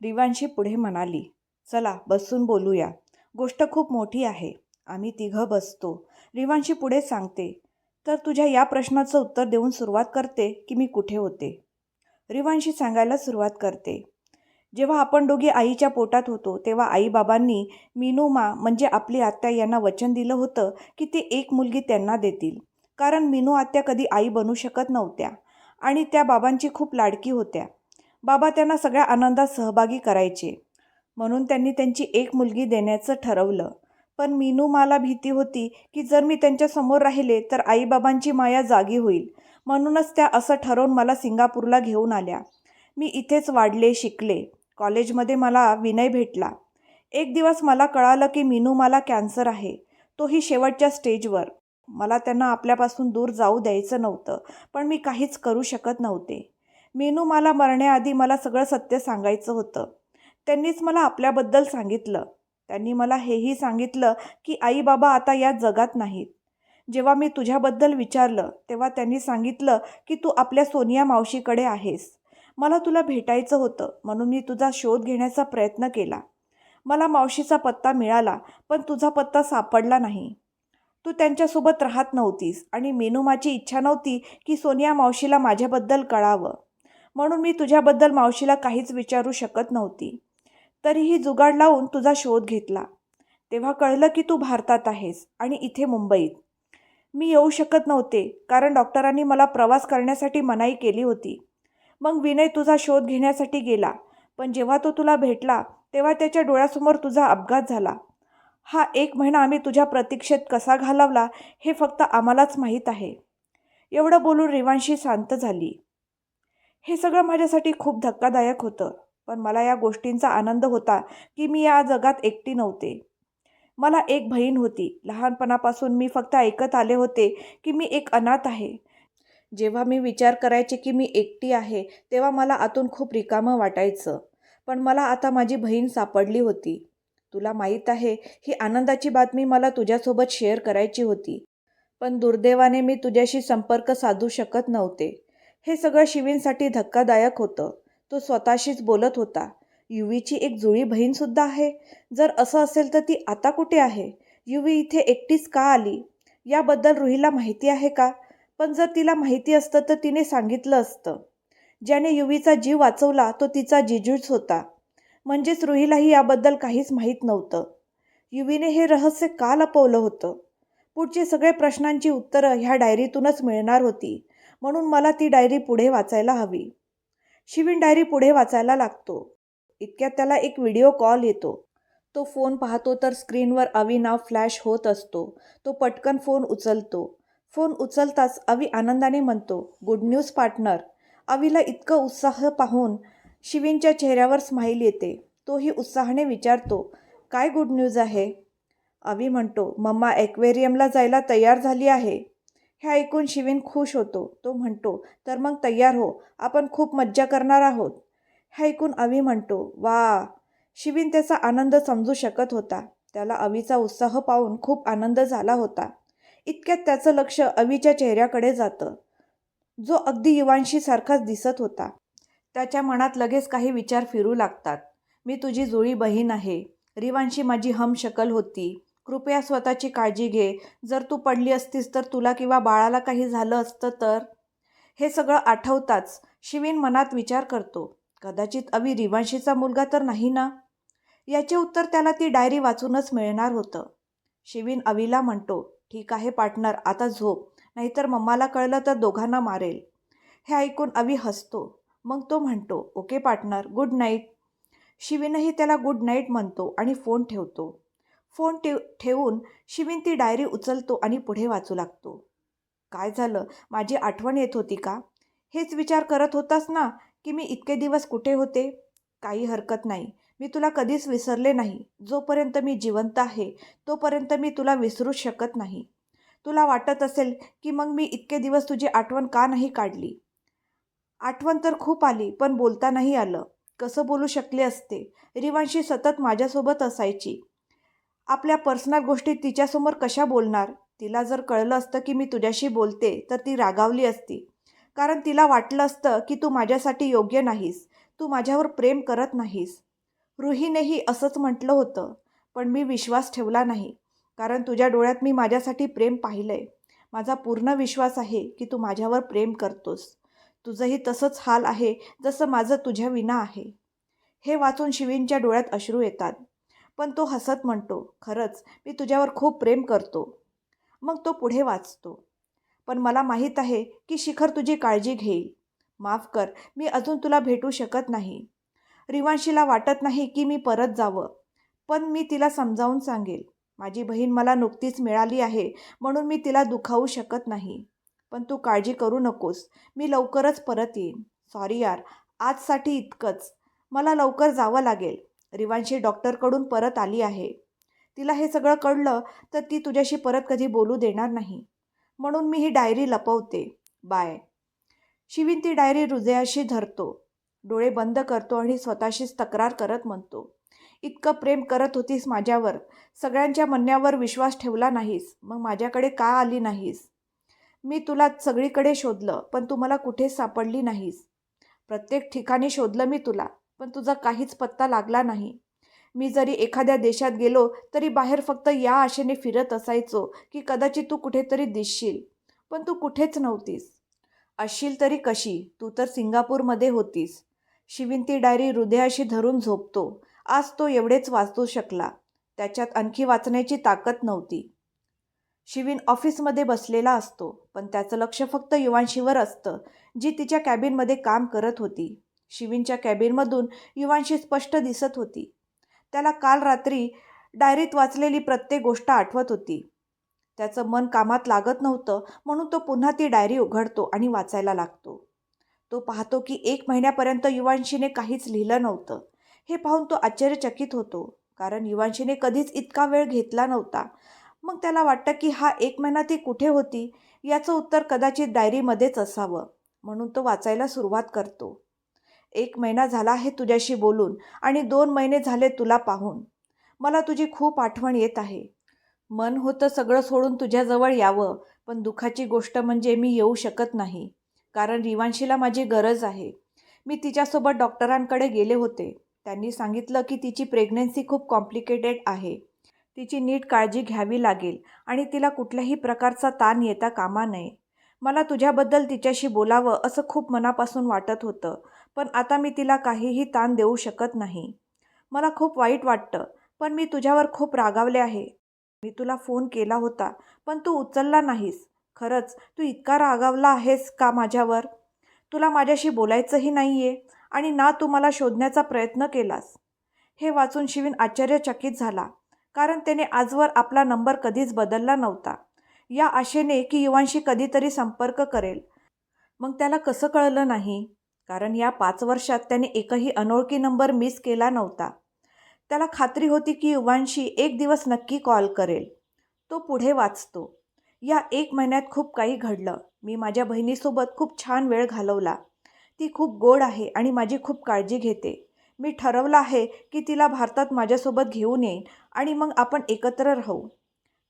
रिवांशी पुढे म्हणाली चला बसून बोलूया. गोष्ट खूप मोठी आहे. आम्ही तिघं बसतो. रिवांशी पुढे सांगते तर तुझ्या या प्रश्नाचं उत्तर देऊन सुरुवात करते की मी कुठे होते? रिवांशी सांगायला सुरुवात करते जेव्हा आपण दोघे आईच्या पोटात होतो तेव्हा आईबाबांनी मीनूमा म्हणजे आपली आत्या यांना वचन दिलं होतं की ते एक मुलगी त्यांना देतील. कारण मिनू आत्या कधी आई बनू शकत नव्हत्या आणि त्या बाबांची खूप लाडकी होत्या. बाबा त्यांना सगळ्या आनंदात सहभागी करायचे. म्हणून त्यांनी त्यांची एक मुलगी देण्याचं ठरवलं. पण मीनू मला भीती होती की जर मी त्यांच्यासमोर राहिले तर आईबाबांची माया जागी होईल. म्हणूनच त्या असं ठरवून मला सिंगापूरला घेऊन आल्या. मी इथेच वाढले शिकले. कॉलेजमध्ये मला विनय भेटला. एक दिवस मला कळालं की मीनू मला कॅन्सर आहे. तोही शेवटच्या स्टेजवर. मला त्यांना आपल्यापासून दूर जाऊ द्यायचं नव्हतं पण मी काहीच करू शकत नव्हते. मीनू मला मरण्याआधी मला सगळं सत्य सांगायचं होतं. त्यांनीच मला आपल्याबद्दल सांगितलं. त्यांनी मला हेही सांगितलं की आई बाबा आता या जगात नाहीत. जेव्हा मी तुझ्याबद्दल विचारलं तेव्हा त्यांनी सांगितलं की तू आपल्या सोनिया मावशीकडे आहेस. मला तुला भेटायचं होतं म्हणून मी तुझा शोध घेण्याचा प्रयत्न केला. मला मावशीचा पत्ता मिळाला पण तुझा पत्ता सापडला नाही. तू त्यांच्यासोबत राहत नव्हतीस आणि मेनू माझी इच्छा नव्हती की सोनिया मावशीला माझ्याबद्दल कळावं. म्हणून मी तुझ्याबद्दल मावशीला काहीच विचारू शकत नव्हती. तरीही जुगाड लावून तुझा शोध घेतला. तेव्हा कळलं की तू भारतात आहेस आणि इथे मुंबईत. मी येऊ शकत नव्हते कारण डॉक्टरांनी मला प्रवास करण्यासाठी मनाई केली होती. मग विनय तुझा शोध घेण्यासाठी गेला पण जेव्हा तो तुला भेटला तेव्हा त्याच्या डोळ्यासमोर तुझा अपघात झाला. हा एक महिना आम्ही तुझ्या प्रतीक्षेत कसा घालवला हे फक्त आम्हालाच माहीत आहे. एवढं बोलून रिवांशी शांत झाली. हे सगळं माझ्यासाठी खूप धक्कादायक होतं. पण मला या गोष्टींचा आनंद होता की मी या जगात एकटी नव्हते. मला एक बहीण होती. लहानपणापासून मी फक्त ऐकत आले होते की मी एक अनाथ आहे. जेव्हा मी विचार करायचे की मी एकटी आहे तेव्हा मला आतून खूप रिकामं वाटायचं. पण मला आता माझी बहीण सापडली होती. तुला माहीत आहे ही आनंदाची बातमी मला तुझ्यासोबत शेअर करायची होती. पण दुर्दैवाने मी तुझ्याशी संपर्क साधू शकत नव्हते. हे सगळं शिवींसाठी धक्कादायक होतं. तो स्वतःशीच बोलत होता. युवीची एक जुळी बहीणसुद्धा आहे. जर असं असेल तर ती आता कुठे आहे? युवी इथे एकटीच का आली? याबद्दल रुहीला माहिती आहे का? पण जर तिला माहिती असतं तर तिने सांगितलं असतं. ज्याने युवीचा जीव वाचवला तो तिचा जिजूच होता. म्हणजेच रुहीलाही याबद्दल काहीच माहीत नव्हतं. युवीने हे रहस्य का लपवलं होतं? पुढचे सगळे प्रश्नांची उत्तरं ह्या डायरीतूनच मिळणार होती. म्हणून मला ती डायरी पुढे वाचायला हवी. शिवीन डायरी पुढे वाचायला लागतो. इतक्यात त्याला एक व्हिडिओ कॉल येतो. तो फोन पाहतो तर स्क्रीनवर अवी नाव फ्लॅश होत असतो. तो पटकन फोन उचलतो. फोन उचलताच अवी आनंदाने म्हणतो गुड न्यूज पार्टनर. अवीला इतकं उत्साह पाहून शिवींच्या चेहऱ्यावर स्माईल येते. तोही उत्साहाने विचारतो काय गुड न्यूज आहे? अवी म्हणतो मम्मा ॲक्वेरियमला जायला तयार झाली आहे. हे ऐकून शिवीन खुश होतो. तो म्हणतो तर मग तयार हो. आपण खूप मज्जा करणार आहोत. हे ऐकून अवी म्हणतो वा. शिवीन त्याचा आनंद समजू शकत होता. त्याला अवीचा उत्साह पाहून खूप आनंद झाला होता. इतक्यात त्याचं लक्ष अवीच्या चेहऱ्याकडे जातं. जो अगदी युवांशी सारखाच दिसत होता. त्याच्या मनात लगेच काही विचार फिरू लागतात. मी तुझी जुळी बहीण आहे. रिवांशी माझी हमशकल होती. कृपया स्वतःची काळजी घे. जर तू पडली असतीस तर तुला किंवा बाळाला काही झालं असतं तर? हे सगळं आठवताच शिवीन मनात विचार करतो. कदाचित अवी रिवांशीचा मुलगा तर नाही ना? याचे उत्तर त्याला ती डायरी वाचूनच मिळणार होतं. शिवीन अवीला म्हणतो ठीक आहे पार्टनर आता झोप. नाहीतर मम्माला कळलं तर दोघांना मारेल. हे ऐकून अवी हसतो. मग तो म्हणतो ओके पार्टनर गुड नाईट. शिवीनही त्याला गुड नाईट म्हणतो आणि फोन ठेवतो. फोन ठेव ठेवून शिवीन ती डायरी उचलतो आणि पुढे वाचू लागतो. काय झालं? माझी आठवण येत होती का? हेच विचार करत होतास ना की मी इतके दिवस कुठे होते? काही हरकत नाही. मी तुला कधीच विसरले नाही. जोपर्यंत मी जिवंत आहे तोपर्यंत मी तुला विसरूच शकत नाही. तुला वाटत असेल की मग मी इतके दिवस तुझी आठवण का नाही काढली? आठवण तर खूप आली पण बोलता नाही आलं. कसं बोलू शकले असते? रिवांशी सतत माझ्यासोबत असायची. आपल्या पर्सनल गोष्टी तिच्यासमोर कशा बोलणार? तिला जर कळलं असतं की मी तुझ्याशी बोलते तर ती रागावली असती. कारण तिला वाटलं असतं की तू माझ्यासाठी योग्य नाहीस. तू माझ्यावर प्रेम करत नाहीस. रुहीनेही असंच म्हटलं होतं पण मी विश्वास ठेवला नाही. कारण तुझ्या डोळ्यात मी माझ्यासाठी प्रेम पाहिलं आहे माझा पूर्ण विश्वास आहे की तू माझ्यावर प्रेम करतोस. तुझंही तसंच हाल आहे जसं माझं तुझ्या विना आहे. हे वाचून शिवींच्या डोळ्यात अश्रू येतात. पण तो हसत म्हणतो खरंच मी तुझ्यावर खूप प्रेम करतो. मग तो पुढे वाचतो पण मला माहीत आहे की शिखर तुझी काळजी घेईल. माफ कर मी अजून तुला भेटू शकत नाही. रिवांशीला वाटत नाही की मी परत जावं पण मी तिला समजावून सांगेल. माझी बहीण मला नुकतीच मिळाली आहे म्हणून मी तिला दुखावू शकत नाही. पण तू काळजी करू नकोस मी लवकरच परत येईन. सॉरी यार आजसाठी इतकंच. मला लवकर जावं लागेल. रिवांशी डॉक्टरकडून परत आली आहे. तिला हे सगळं कळलं तर ती तुझ्याशी परत कधी बोलू देणार नाही. म्हणून मी ही डायरी लपवते. बाय. शिवीन ती डायरी हृदयाशी धरतो. डोळे बंद करतो आणि स्वतःशीच तक्रार करत म्हणतो. इतकं प्रेम करत होतीस माझ्यावर. सगळ्यांच्या म्हणण्यावर विश्वास ठेवला नाहीस. मग माझ्याकडे का आली नाहीस? मी तुला सगळीकडे शोधलं पण तू मला कुठेच सापडली नाहीस. प्रत्येक ठिकाणी शोधलं मी तुला. पण तुझा काहीच पत्ता लागला नाही. मी जरी एखाद्या देशात गेलो तरी बाहेर फक्त या आशेने फिरत असायचो की कदाचित तू कुठेतरी दिसशील. पण तू कुठेच नव्हतीस. असशील तरी कशी? तू तर सिंगापूरमध्ये होतीस. शिवीन ती डायरी हृदयाशी धरून झोपतो. आज तो एवढेच वाचू शकला. त्याच्यात आणखी वाचण्याची ताकद नव्हती. शिवीन ऑफिसमध्ये बसलेला असतो पण त्याचं लक्ष फक्त युवांशीवर असतं जी तिच्या कॅबिनमध्ये काम करत होती. शिवीनच्या कॅबिनमधून युवांशी स्पष्ट दिसत होती. त्याला काल रात्री डायरीत वाचलेली प्रत्येक गोष्ट आठवत होती. त्याचं मन कामात लागत नव्हतं म्हणून तो पुन्हा ती डायरी उघडतो आणि वाचायला लागतो. तो पाहतो की एक महिन्यापर्यंत युवांशीने काहीच लिहिलं नव्हतं. हे पाहून तो आश्चर्यचकित होतो कारण युवांशीने कधीच इतका वेळ घेतला नव्हता. मग त्याला वाटतं की हा एक महिना ती कुठे होती याचं उत्तर कदाचित डायरीमध्येच असावं म्हणून तो वाचायला सुरुवात करतो. एक महिना झाला आहे तुझ्याशी बोलून आणि दोन महिने झाले तुला पाहून. मला तुझी खूप आठवण येत आहे. मन होतं सगळं सोडून तुझ्याजवळ यावं पण दुःखाची गोष्ट म्हणजे मी येऊ शकत नाही कारण रिवांशीला माझी गरज आहे. मी तिच्यासोबत डॉक्टरांकडे गेले होते. त्यांनी सांगितलं की तिची प्रेग्नन्सी खूप कॉम्प्लिकेटेड आहे. तिची नीट काळजी घ्यावी लागेल आणि तिला कुठल्याही प्रकारचा ताण येता कामा नये. मला तुझ्याबद्दल तिच्याशी बोलावं असं खूप मनापासून वाटत होतं पण आता मी तिला काहीही ताण देऊ शकत नाही. मला खूप वाईट वाटतं पण मी तुझ्यावर खूप रागावले आहे. मी तुला फोन केला होता पण तू उचलला नाहीस. खरंच तू इतका रागावला आहेस का माझ्यावर? तुला माझ्याशी बोलायचंही नाही आहे आणि ना तू मला शोधण्याचा प्रयत्न केलास. हे वाचून शिवीन आश्चर्यचकित झाला कारण त्याने आजवर आपला नंबर कधीच बदलला नव्हता. या आशेने की युवांशी कधीतरी संपर्क करेल. मग त्याला कसं कळलं नाही? कारण या पाच वर्षात त्याने एकही अनोळखी नंबर मिस केला नव्हता. त्याला खात्री होती की युवांशी एक दिवस नक्की कॉल करेल. तो पुढे वाचतो. या एक महिन्यात खूप काही घडलं. मी माझ्या बहिणीसोबत खूप छान वेळ घालवला. ती खूप गोड आहे आणि माझी खूप काळजी घेते. मी ठरवलं आहे की तिला भारतात माझ्यासोबत घेऊन येईन आणि मग आपण एकत्र राहू.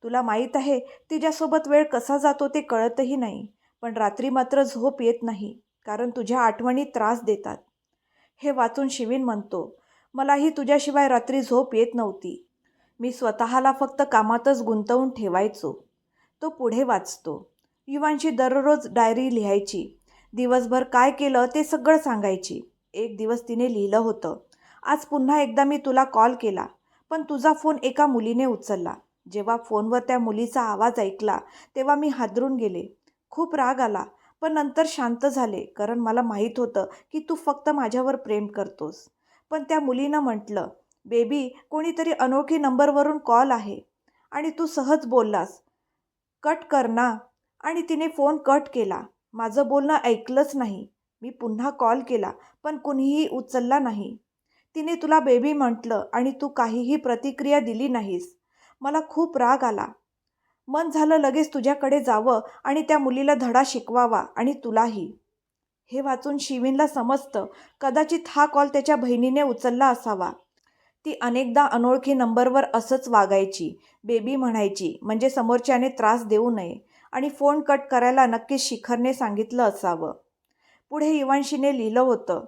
तुला माहीत आहे तिच्यासोबत वेळ कसा जातो ते कळतही नाही पण रात्री मात्र झोप येत नाही. कारण तुझ्या आठवणी त्रास देतात. हे वाचून शिवीन म्हणतो मलाही तुझ्याशिवाय रात्री झोप येत नव्हती. मी स्वतःला फक्त कामातच गुंतवून ठेवायचो. तो पुढे वाचतो. युवांशी दररोज डायरी लिहायची. दिवसभर काय केलं ते सगळं सांगायची. एक दिवस तिने लिहिलं होतं. आज पुन्हा एकदा मी तुला कॉल केला पण तुझा फोन एका मुलीने उचलला. जेव्हा फोनवर त्या मुलीचा आवाज ऐकला तेव्हा मी हादरून गेले. खूप राग आला. पण नंतर शांत झाले कारण मला माहीत होतं की तू फक्त माझ्यावर प्रेम करतोस. पण त्या मुलीनं म्हटलं बेबी कोणीतरी अनोळखी नंबरवरून कॉल आहे आणि तू सहज बोललास. कट कर ना. आणि तिने फोन कट केला. माझं बोलणं ऐकलंच नाही. मी पुन्हा कॉल केला पण कुणीही उचलला नाही. तिने तुला बेबी म्हटलं आणि तू काहीही प्रतिक्रिया दिली नाहीस. मला खूप राग आला. मन झालं लगेच तुझ्याकडे जावं आणि त्या मुलीला धडा शिकवावा आणि तुलाही. हे वाचून शिवीनला समजतं. कदाचित हा कॉल त्याच्या बहिणीने उचलला असावा. ती अनेकदा अनोळखी नंबरवर असंच वागायची. बेबी म्हणायची म्हणजे समोरच्याने त्रास देऊ नये. आणि फोन कट करायला नक्कीच शिखरने सांगितलं असावं. पुढे इवांशीने लिहिलं होतं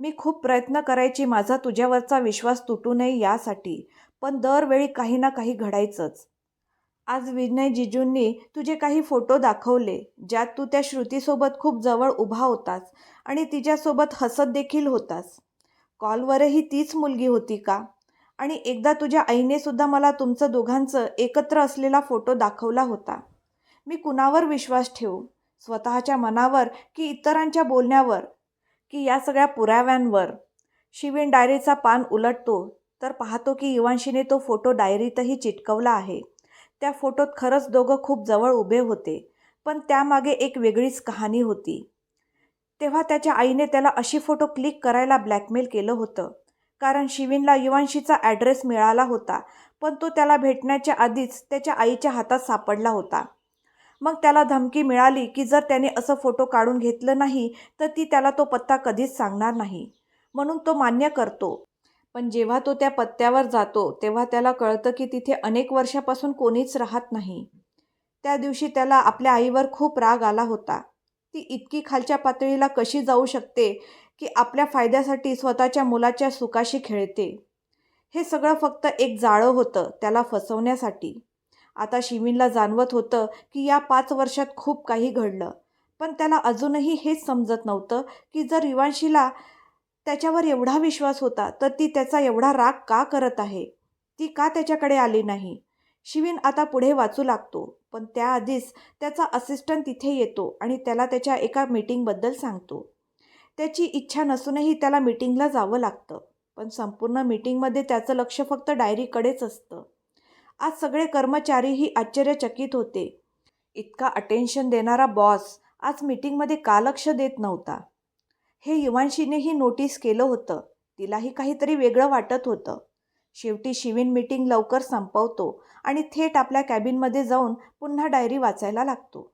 मी खूप प्रयत्न करायची माझा तुझ्यावरचा विश्वास तुटू नये यासाठी. पण दरवेळी काही ना काही घडायचंच. आज विनय जिजूंनी तुझे काही फोटो दाखवले ज्यात तू त्या श्रुतीसोबत खूप जवळ उभा होतास आणि तिच्यासोबत हसत देखील होतास. कॉलवरही तीच मुलगी होती का? आणि एकदा तुझ्या आईनेसुद्धा मला तुमचं दोघांचं एकत्र असलेला फोटो दाखवला होता. मी कुणावर विश्वास ठेवू? स्वतःच्या मनावर की इतरांच्या बोलण्यावर? की या सगळ्या पुराव्यांवर? शिवीन डायरीचा पान उलटतो तर पाहतो की इवांशीने तो फोटो डायरीतही चिटकवला आहे. त्या फोटोत खरंच दोघं खूप जवळ उभे होते पण त्यामागे एक वेगळीच कहाणी होती. तेव्हा त्याच्या आईने त्याला अशी फोटो क्लिक करायला ब्लॅकमेल केलं होतं कारण शिवीनला युवांशीचा ॲड्रेस मिळाला होता पण तो त्याला भेटण्याच्या आधीच त्याच्या आईच्या हातात सापडला होता. मग त्याला धमकी मिळाली की जर त्याने असं फोटो काढून घेतलं नाही तर ती त्याला तो पत्ता कधीच सांगणार नाही. म्हणून तो मान्य करतो. पण जेव्हा तो त्या पत्त्यावर जातो तेव्हा त्याला कळतं की तिथे अनेक वर्षापासून कोणीच राहत नाही. त्या दिवशी त्याला आपल्या आईवर खूप राग आला होता. ती इतकी खालच्या पातळीला कशी जाऊ शकते की आपल्या फायद्यासाठी स्वतःच्या मुलाच्या सुखाशी खेळते? हे सगळं फक्त एक जाळं होतं त्याला फसवण्यासाठी. आता शिवीनला जाणवत होतं की या पाच वर्षात खूप काही घडलं. पण त्याला अजूनही हेच समजत नव्हतं की जर युवांशीला त्याच्यावर एवढा विश्वास होता तर ती त्याचा एवढा राग का करत आहे? ती का त्याच्याकडे आली नाही? शिवीन आता पुढे वाचू लागतो पण त्याआधीच त्याचा असिस्टंट तिथे येतो आणि त्याला त्याच्या एका मीटिंगबद्दल सांगतो. त्याची इच्छा नसूनही त्याला मीटिंगला जावं लागतं पण संपूर्ण मीटिंगमध्ये त्याचं लक्ष फक्त डायरीकडेच असतं. आज सगळे कर्मचारीही आश्चर्यचकित होते. इतका अटेन्शन देणारा बॉस आज मीटिंगमध्ये का लक्ष देत नव्हता? हे युवांशीनेही नोटीस केलं होतं. तिलाही काहीतरी वेगळं वाटत होतं. शेवटी शिवीन मीटिंग लवकर संपवतो आणि थेट आपल्या कॅबिनमध्ये जाऊन पुन्हा डायरी वाचायला लागतो.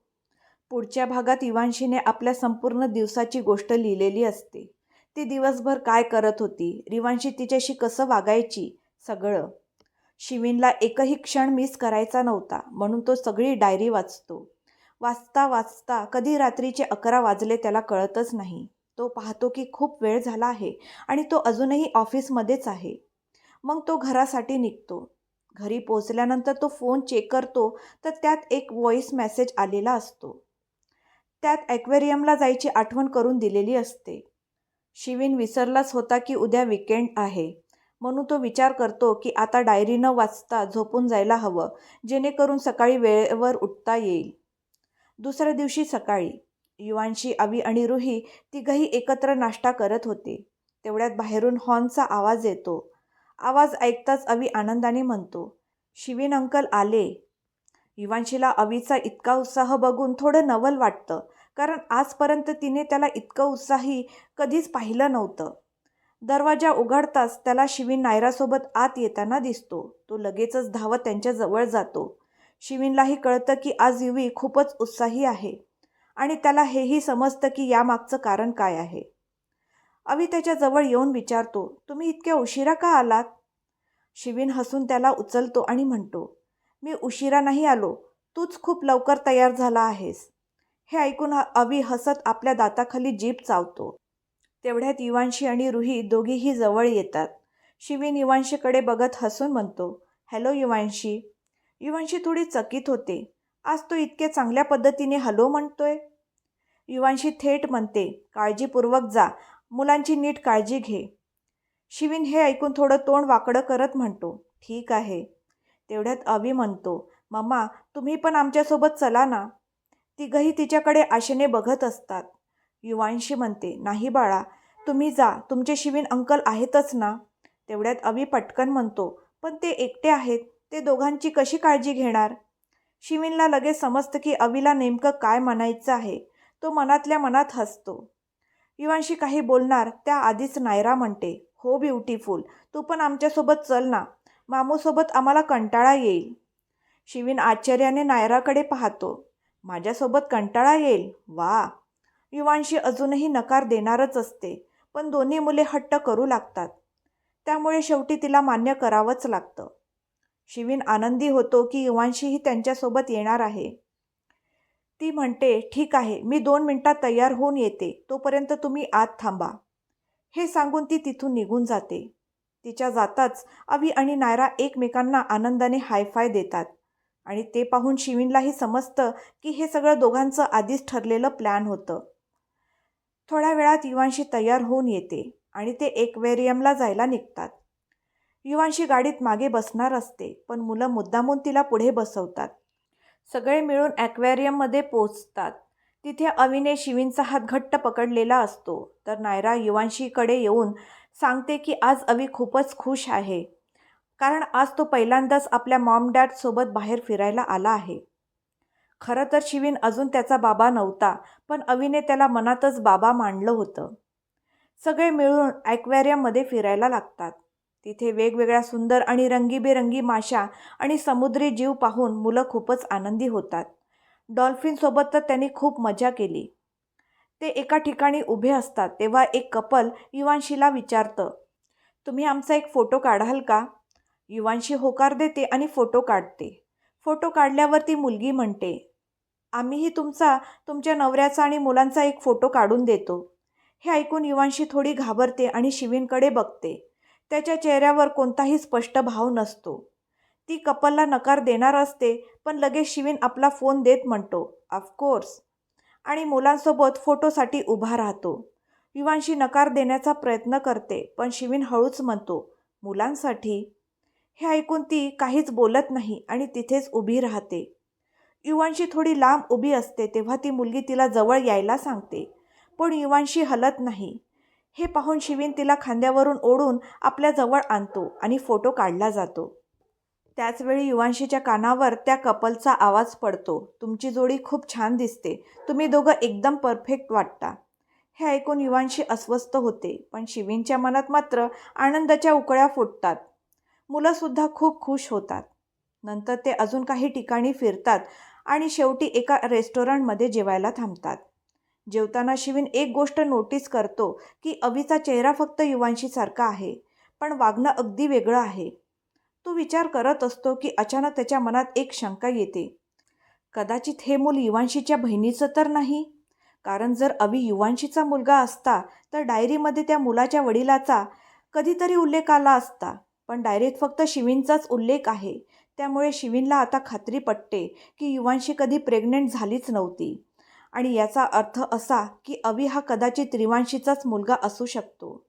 पुढच्या भागात इवांशीने आपल्या संपूर्ण दिवसाची गोष्ट लिहिलेली असते. ती दिवसभर काय करत होती? रिवांशी तिच्याशी कसं वागायची? सगळं. शिवीनला एकही क्षण मिस करायचा नव्हता म्हणून तो सगळी डायरी वाचतो. वाचता वाचता कधी रात्रीचे अकरा वाजले त्याला कळतच नाही. तो पाहतो की खूप वेळ झाला आहे आणि तो अजूनही ऑफिसमध्येच आहे. मग तो घरासाठी निघतो. घरी पोचल्यानंतर तो फोन चेक करतो तर त्यात एक व्हॉईस मेसेज आलेला असतो. त्यात ॲक्वेरियमला जायची आठवण करून दिलेली असते. शिवीन विसरलाच होता की उद्या विकेंड आहे. म्हणून तो विचार करतो की आता डायरी न वाचता झोपून जायला हवं जेणेकरून सकाळी वेळेवर उठता येईल. दुसऱ्या दिवशी सकाळी युवांशी अवी आणि रुही तिघही एकत्र नाश्ता करत होते. तेवढ्यात बाहेरून हॉर्नचा आवाज येतो. आवाज ऐकताच अवी आनंदाने म्हणतो शिवीन अंकल आले. युवांशीला अवीचा इतका उत्साह बघून थोडं नवल वाटतं कारण आजपर्यंत तिने त्याला इतकं उत्साही कधीच पाहिलं नव्हतं. दरवाजा उघडताच त्याला शिवीन नायरासोबत आत येताना दिसतो. तो लगेचच धावत त्यांच्याजवळ जातो. शिवीनलाही कळतं की आज युवी खूपच उत्साही आहे. आणि त्याला हेही समजतं की यामागचं कारण काय आहे. अवी त्याच्याजवळ येऊन विचारतो तुम्ही इतक्या उशिरा का आलात? शिवीन हसून त्याला उचलतो आणि म्हणतो मी उशिरा नाही आलो. तूच खूप लवकर तयार झाला आहेस. हे ऐकून अवी हसत आपल्या दाताखाली जीप चावतो. तेवढ्यात युवांशी आणि रुही दोघीही जवळ येतात. शिवीन युवांशीकडे बघत हसून म्हणतो हॅलो युवांशी युवांशी थोडी चकित होते. आज तो इतक्या चांगल्या पद्धतीने हॅलो म्हणतोय. युवांशी थेट म्हणते काळजीपूर्वक जा मुलांची नीट काळजी घे. शिवीन हे ऐकून थोडं तोंड वाकडं करत म्हणतो ठीक आहे. तेवढ्यात अवी म्हणतो मम्मा तुम्ही पण आमच्यासोबत चला ना. तिघही तिच्याकडे आशेने बघत असतात. युवांशी म्हणते नाही बाळा तुम्ही जा तुमचे शिवीन अंकल आहेतच ना. तेवढ्यात अवी पटकन म्हणतो पण ते एकटे आहेत ते दोघांची कशी काळजी घेणार? शिवीनला लगेच समजतं की अवीला नेमकं काय म्हणायचं आहे. तो मनातल्या मनात हसतो. युवांशी काही बोलणार त्या आधीच नायरा म्हणते हो ब्युटिफुल तू पण आमच्यासोबत चल ना मामूसोबत आम्हाला कंटाळा येईल. शिवीन आश्चर्याने नायराकडे पाहतो. माझ्यासोबत कंटाळा येईल? वा. युवांशी अजूनही नकार देणारच असते पण दोन्ही मुले हट्ट करू लागतात. त्यामुळे शेवटी तिला मान्य करावंच लागतं. शिवीन आनंदी होतो की युवांशीही त्यांच्यासोबत येणार आहे. ती म्हणते ठीक आहे मी दोन मिनटात तयार होऊन येते. तोपर्यंत तुम्ही आत थांबा. हे सांगून ती तिथून निघून जाते. तिच्या जाताच अवी आणि नायरा एकमेकांना आनंदाने हायफाय देतात. आणि ते पाहून शिवीनलाही समजतं की हे सगळं दोघांचं आधीच ठरलेलं प्लॅन होतं. थोड्या वेळात युवांशी तयार होऊन येते आणि ते एक्वेरियमला जायला निघतात. युवांशी गाडीत मागे बसणार असते पण मुलं मुद्दामून तिला पुढे बसवतात. सगळे मिळून ॲक्वेरियममध्ये पोचतात तिथे अविने शिवींचा हात घट्ट पकडलेला असतो. तर नायरा युवांशीकडे येऊन सांगते की आज अवी खूपच खुश आहे. कारण आज तो पहिल्यांदाच आपल्या मॉम डॅडसोबत बाहेर फिरायला आला आहे. खरं तर शिवीन अजून त्याचा बाबा नव्हता पण अविने त्याला मनातच बाबा मांडलं होतं. सगळे मिळून ॲक्वेरियममध्ये फिरायला लागतात. तिथे वेगवेगळ्या सुंदर आणि रंगीबेरंगी माशा आणि समुद्री जीव पाहून मुलं खूपच आनंदी होतात. डॉल्फिनसोबत तर त्यांनी खूप मजा केली. ते एका ठिकाणी उभे असतात तेव्हा एक कपल युवांशीला विचारतं तुम्ही आमचा एक फोटो काढाल का? युवांशी होकार देते आणि फोटो काढते. फोटो काढल्यावर ती मुलगी म्हणते आम्हीही तुमचा तुमच्या नवऱ्याचा आणि मुलांचा एक फोटो काढून देतो. हे ऐकून युवांशी थोडी घाबरते आणि शिवींकडे बघते. त्याच्या चेहऱ्यावर कोणताही स्पष्ट भाव नसतो. ती कपलला नकार देणार असते पण लगेच शिवीन आपला फोन देत म्हणतो ऑफकोर्स आणि मुलांसोबत फोटोसाठी उभा राहतो. युवांशी नकार देण्याचा प्रयत्न करते पण शिवीन हळूच म्हणतो मुलांसाठी? हे ऐकून ती काहीच बोलत नाही आणि तिथेच उभी राहते. युवांशी थोडी लांब उभी असते तेव्हा ती मुलगी तिला जवळ यायला सांगते पण युवांशी हलत नाही. हे पाहून शिवीन तिला खांद्यावरून ओढून आपल्याजवळ आणतो आणि फोटो काढला जातो. त्याचवेळी युवांशीच्या कानावर त्या कपलचा आवाज पडतो. तुमची जोडी खूप छान दिसते. तुम्ही दोघं एकदम परफेक्ट वाटता. हे ऐकून युवांशी अस्वस्थ होते पण शिवींच्या मनात मात्र आनंदाच्या उकळ्या फुटतात. मुलंसुद्धा खूप खुश होतात. नंतर ते अजून काही ठिकाणी फिरतात आणि शेवटी एका रेस्टॉरंटमध्ये जेवायला थांबतात. जेवताना शिवीन एक गोष्ट नोटीस करतो की अवीचा चेहरा फक्त युवांशीसारखा आहे पण वागणं अगदी वेगळं आहे. तो विचार करत असतो की अचानक त्याच्या मनात एक शंका येते. कदाचित हे मूल युवांशीच्या बहिणीचं तर नाही? कारण जर अवी युवांशीचा मुलगा असता तर डायरीमध्ये त्या मुलाच्या वडिलाचा कधीतरी उल्लेख आला असता. पण डायरीत फक्त शिवींचाच उल्लेख आहे. त्यामुळे शिवीनला आता खात्री पटते की युवांशी कधी प्रेग्नेंट झालीच नव्हती. आणि याचा अर्थ असा की अवी हा कदाचित रिवांशीचाच मुलगा असू शकतो.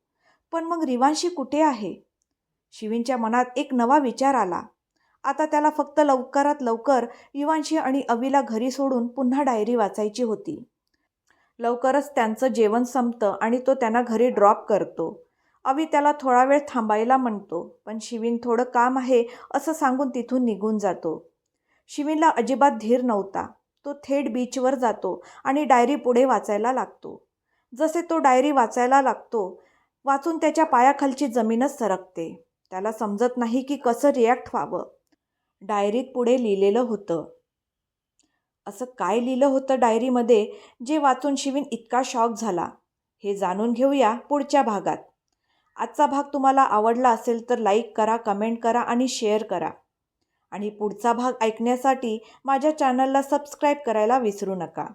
पण मग रिवांशी कुठे आहे? शिवींच्या मनात एक नवा विचार आला. आता त्याला फक्त लवकरात लवकर रिवांशी आणि अवीला घरी सोडून पुन्हा डायरी वाचायची होती. लवकरच त्यांचं जेवण संपतं आणि तो त्यांना घरी ड्रॉप करतो. अवी त्याला थोडा वेळ थांबायला म्हणतो पण शिवीन थोडं काम आहे असं सांगून तिथून निघून जातो. शिवीनला अजिबात धीर नव्हता. तो थेट बीचवर जातो आणि डायरी पुढे वाचायला लागतो. जसे तो डायरी वाचायला लागतो वाचून त्याच्या पायाखालची जमीनच सरकते. त्याला समजत नाही की कसं रिॲक्ट व्हावं. डायरीत पुढे लिहिलेलं होतं. असं काय लिहिलं होतं डायरीमध्ये जे वाचून शिवीन इतका शॉक झाला? हे जाणून घेऊया पुढच्या भागात. आजचा भाग तुम्हाला आवडला असेल तर लाईक करा कमेंट करा आणि शेअर करा. आणि पुढचा भाग ऐकण्यासाठी माझ्या चॅनलला सबस्क्राईब करायला विसरू नका.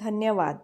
धन्यवाद.